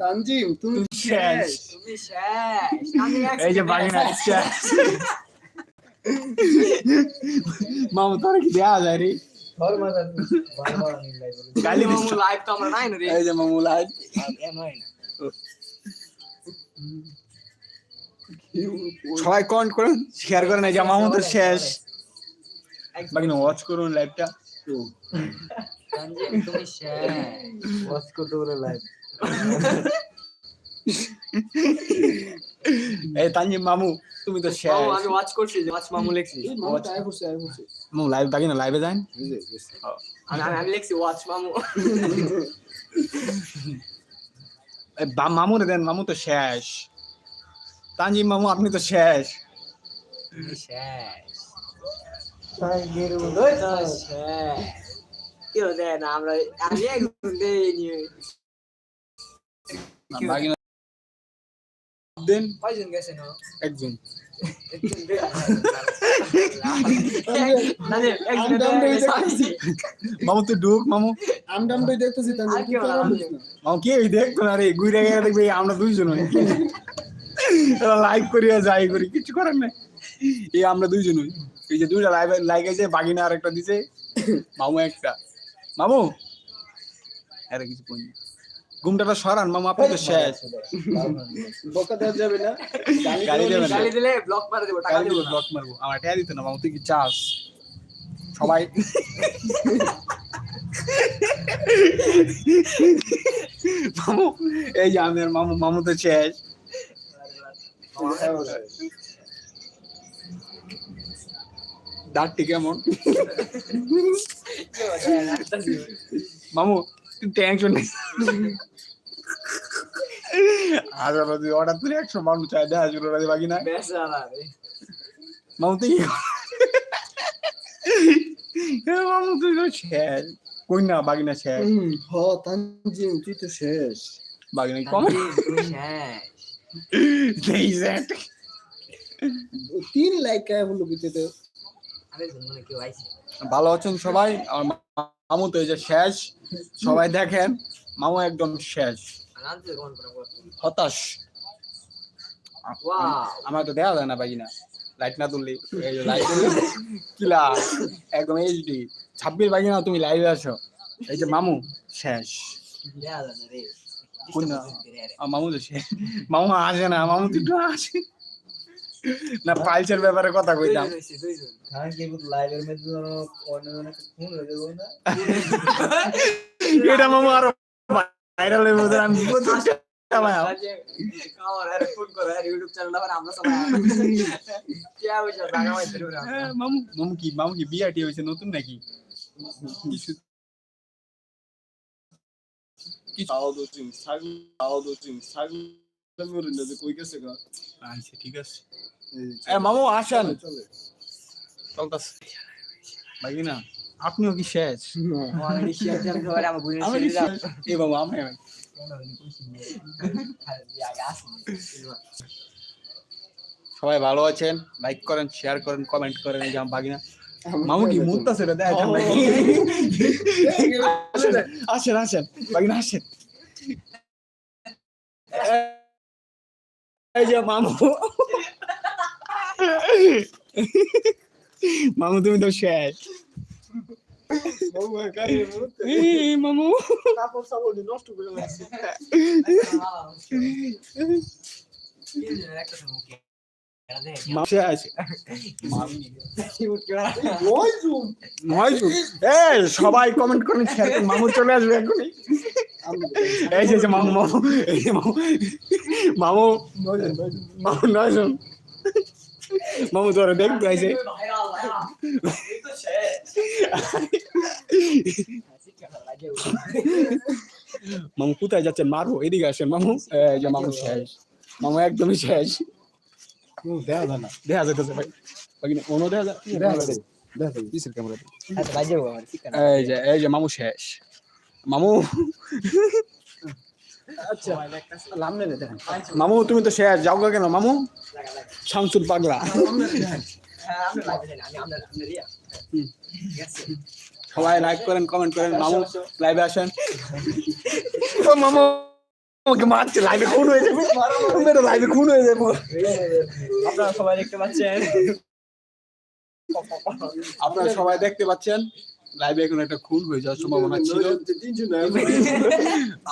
তানজিম তুমি শেষ। তুমি শেষ। এই যে বাগিনা শেষ। মামু তোর কি দেয়া যায় রে? গালি মামু লাইভ তো আমরা নাই না রে। এই যে মামু না। সবাই কমেন্ট করুন শেয়ার করেন এই যে মামু তো শেষ। বাগিনা ওয়াচ করুন লাইভটা তুমি শেষ। ওয়াচ করতে বলে লাইভ এই তানজিম মামু তুমি তো শেষ। মামু আমি ওয়াচ করছি যে ওয়াচ মামু লিখছি। মামা করছে আই করছে মামু লাইভ বাগিনা লাইভে যান আমি আমি- আমি লিখছি ওয়াচ মামু। এই বা- মামুরে দেন মামু তো শেষ। তানজিম মামু আপনি তো শেষ। শেষ। তাই গের। তো শেষ। কেউ দেয় না আমরা আমি একদম দেইনি। দেন কয়জন না? একজন। মামু তো ঢুক মামু। তুই তো না, না। মামু কি এই দেখতো না রে ঘুরে গেলে দেখবি আমরা দুইজন লাইক করিয়া যাই করি কিছু করার নাই। এই আমরা দুইজন এই যে দুইটা লাইভ লাইক আছে বাগিনা আর একটা দিছে। মামু একটা। মামু? আরে কিছু কই না। ঘুমটাটা সরান মামা আপনি তো শেষ। বকা দেওয়া যাবে না। গালি দেবে না। গালি দিলে ব্লক মারে দেবো টাকা দেবো ব্লক মারবো। আমার টেয়া দিত না মামু তুই কি চাস? সবাই মামু এই যে আমি আর মামু মামু তো শেষ। দাঁতটি কেমন? মামু তুই টেনশন নেই হাজার অর্ডার তুলে একশো মানুষ চাই দেখা শুরু রাজি বাকি না বেচারা রে। মামু তুই কি কর- এ মামু তুই তো শেষ। কই না বাগিনা শেষ। হ তানজিম তুই তো শেষ। বাগিনা কম তানজিম, তুমি শেষ। তিন লাইক কে বলল বিতেতে আরে মনে কেউ আইছে। ভালো আছেন সবাই? আমার মামু তো এই যে শেষ। সবাই দেখেন মামু একদম শেষ। হতাশ। আমার তো দেখা যায় না বাগিনা লাইট না তুললি লাইট কিলা একদম এইচডি ছাব্বিশ বাগিনা তুমি লাইভে আসো এই যে মামু শেষ। না না? মামু তো শেষ। মামু আসে না মামু একটু আসে। না ব্যাপারে কথা কইতাম। না? এটা মামু আরও ভাইরাল হয়ে বোধ আমি চ্যানেল আমরা কি আমরা হ্যাঁ, মামু কি মামু কি বিয়াটি হয়েছে নতুন নাকি? কিছু আচ্ছা ঠিক আছে। মামু আসেন। বাকি না আপনিও কি শেষ আমার বুঝে আমি শেষ? এ বাবু আমি আমি। সবাই ভালো আছেন? লাইক করেন শেয়ার করেন কমেন্ট করেন আমার বাগিনা। মামু কি মুত্তা সেটা দেয় ও। আসেন আসেন আসেন। বাগিনা আসেন। এই যে মামু। মামু তুমি তো শেষ মামু কাপড় সাপড় নষ্ট করে লাগছে সবাই কমেন্ট শেয়ার মামু চলে আসবে এখনই এই যে মামু মামু মামু মামু মামু নয় মামু তোরা দেখতে মামু কোথায় যাচ্ছেন? মারো এদিকে আসেন মামু। এই যে মামু শেষ। মামু একদমই শেষ। দেখা যায় না। দেখা যেতেছে ভাই। অন্য দেখা যায়? দেখা যায় দেখা যায়। এই যে এই যে মামু শেষ। মামু। আচ্ছা মামু তুমি তো শেষ। যাও গা কেন মামু? শামসুল পাগলা। সবাই লাইক করেন কমেন্ট করেন মামু লাইভে আসেন। মামু মারছে লাইভে খুন হয়ে যাবে। লাইভে খুন হয়ে যাবে। আপনারা সবাই দেখতে পাচ্ছেন। আপনারা সবাই দেখতে পাচ্ছেন লাইভে এখন একটা খুন হয়ে যাওয়ার সম্ভাবনা ছিল।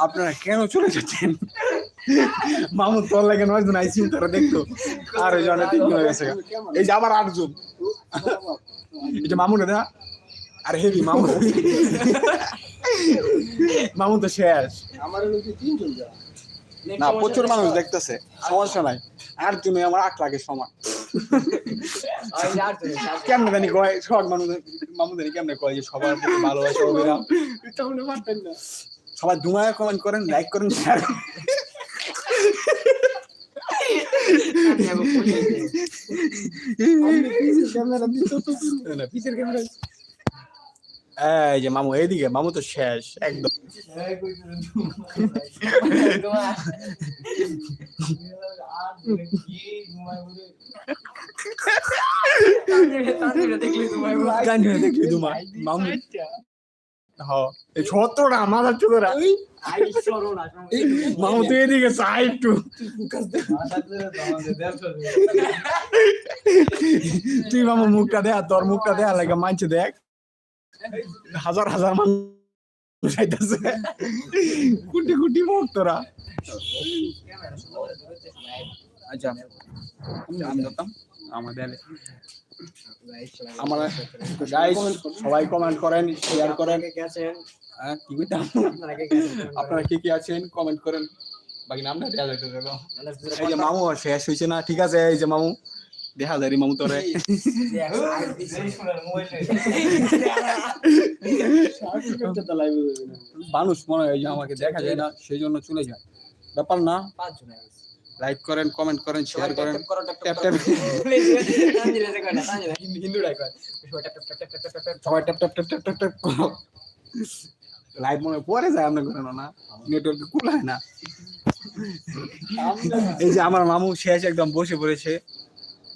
আপনারা কেন চলে যাচ্ছেন? মামুন তোর লাগে নয় জন আইসি তারা দেখতো। আর ওই জন্য তিনজন হয়ে গেছে এই যে আবার আটজন। এই যে মামুন না আরে হেভি মামুন। মামুন তো শেষ। আমার তিনজন না প্রচুর মানুষ দেখতেছে। সমস্যা নাই। আর জন্য আমার আট লাগে সমান। কেমনে জানি কয় সব মানুষ মামুন জানি কেমনে কয় যে সবার ভালোবাসা না। সবাই দুমায় কমেন্ট করেন লাইক করেন শেয়ার করেন ক্যামেরা দিত তো না, পিছের ক্যামেরা এই যে মামু এইদিকে মামু তো শেষ একদম গান হয়ে দেখলি দুমা মামু মাথার চোখেরা তো এদিকে চাই একটু। তুই মামু মুখটা দেখ তোর মুখটা দেখ লাগে মানছে দেখ। হাজার হাজার মানুষ আইতাছে কুটি কুটি ভক্তরা আচ্ছা আমি ধরতাম। আমাদের আমার গাইস সবাই কমেন্ট করেন শেয়ার করেন। হ্যাঁ, কি কইতাম? আপনারা কি কি আছেন কমেন্ট করেন। বাকি দেওয়া যাইতে দেখো। এই যে মামু শেষ হয়েছে না? ঠিক আছে এই যে মামু। দেখা যায় মামু তোরে। মানুষ মনে হয় যে আমাকে দেখা যায় না সেই জন্য চলে যায়। ব্যাপার না। লাইক করেন কমেন্ট করেন শেয়ার করেন ট্যাপ ট্যাপ সবাই tap tap tap tap tap tap করো। লাইভ মনে পরে যায় আমরা ঘরে না? নেটওয়ার্কে কুলায় না? এই যে আমার মামু শেষ একদম বসে পড়েছে।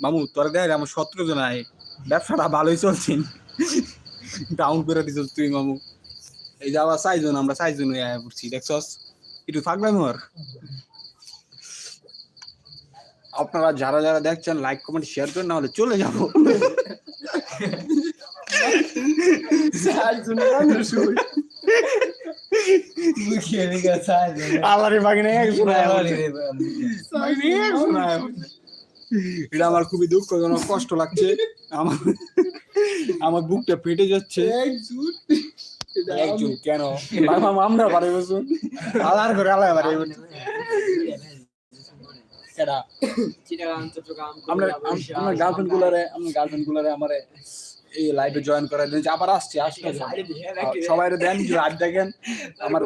মামু তোর দেখ আমার সতেরো জন আয়। ব্যবসাটা ভালোই চলছে। ডাউন করে দিছ তুই মামু। এই যে আবার চাইজন আমরা চাইজন আয় পড়ছি দেখছস? একটু থাকবে মোর আপনারা যারা যারা দেখছেন লাইক কমেন্ট শেয়ার করেন না হলে চলে যাব। এটা আমার খুবই দুঃখজনক কষ্ট লাগছে। আমার আমার বুকটা ফেটে যাচ্ছে। কেন? আমরা পারে বসুন। আলার করে আলাদা পারে এটা আমরা আমরা গার্লফ্রেন্ড গুলারে আমরা গার্লফ্রেন্ড গুলারে আমারে এই লাইভে জয়েন করাই দিন আবার আসছি আসলে সবাই দেন লাইভ দেখেন আমার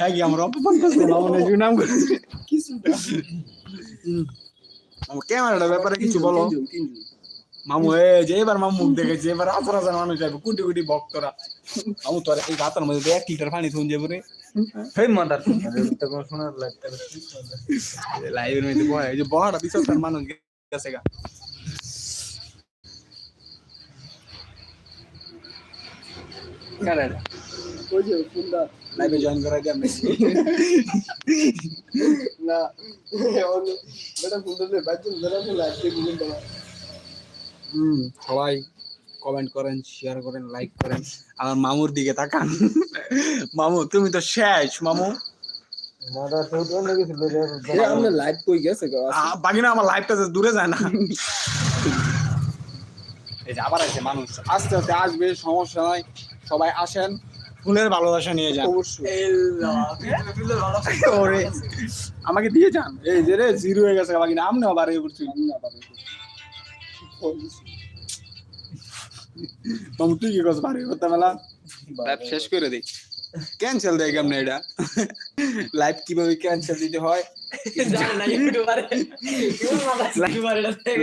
হ্যাঁ কি আমার অপমান করছে মামনে নাম করেছে। হুম। আমার ব্যাপারে কিছু বলো। মামু এ যে এবার মামু মুখ দেখেছে এবার হাজার হাজার মানুষ যাবে কোটি কোটি ভক্তরা। মামু তোর এই গাতার মধ্যে এক লিটার পানি থুন যাব রে। লাইভের মধ্যে বয় যে মানুষ গেছে গা। লাইভে জয়েন করাই দিয়ে না সবাই কমেন্ট করেন শেয়ার করেন লাইক করেন। আমার মামুর দিকে তাকান। মামু তুমি তো শেষ মামু। আমরা লাইভ কই গেছে গো? আ- বাকি না আমার লাইফটা দূরে যায় না। এই যে আবার আছে মানুষ। আস্তে আস্তে আসবে সমস্যা নাই। সবাই আসেন। ফুলের ভালোবাসা নিয়ে যান। অবশ্যই। আমাকে দিয়ে যান। এই যে রে জিরো হয়ে গেছে বাকি না আমনে আবার এই করছি মামু তুই কি করছ বাড়ি করতে মেলা লাইভ শেষ করে দিই ক্যান্সেল দেয় কেমনে এটা লাইভ কীভাবে ক্যান্সেল দিতে হয়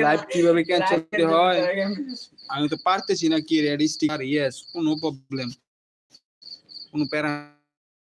লাইভ কীভাবে ক্যান্সেল দিতে হয় আমি তো পারতেছি না কি রেডিস্টিক আর ইয়েস কোনো প্রবলেম কোনো প্যারা